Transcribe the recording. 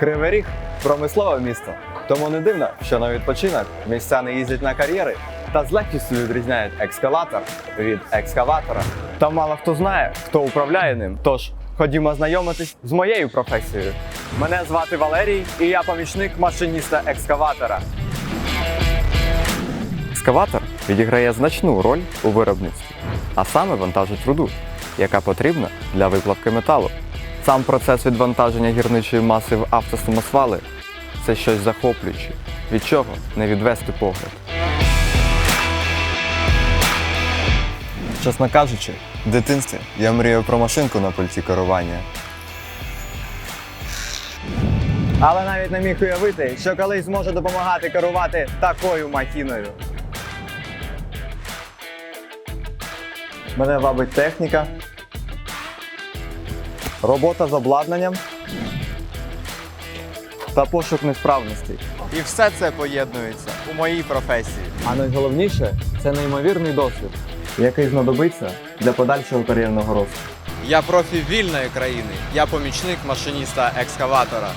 Кривий Ріг промислове місто. Тому не дивно, що на відпочинок містяни їздять на кар'єри та з легкістю відрізняють екскалатор від екскаватора. Та мало хто знає, хто управляє ним. Тож ходімо знайомитись з моєю професією. Мене звати Валерій, і я помічник машиніста екскаватора. Екскаватор відіграє значну роль у виробництві, а саме вантажить руду, яка потрібна для виплавки металу. Сам процес відвантаження гірничої маси в автосамосвали це щось захоплююче, від чого не відвести погляд. Чесно кажучи, в дитинстві я мріяв про машинку на пульті керування. Але навіть не міг уявити, що колись зможе допомагати керувати такою махіною. Мене вабить техніка, робота з обладнанням та пошук несправностей. І все це поєднується у моїй професії. А найголовніше це неймовірний досвід, який знадобиться для подальшого кар'єрного росту. Я профі вільної країни. Я помічник машиніста екскаватора.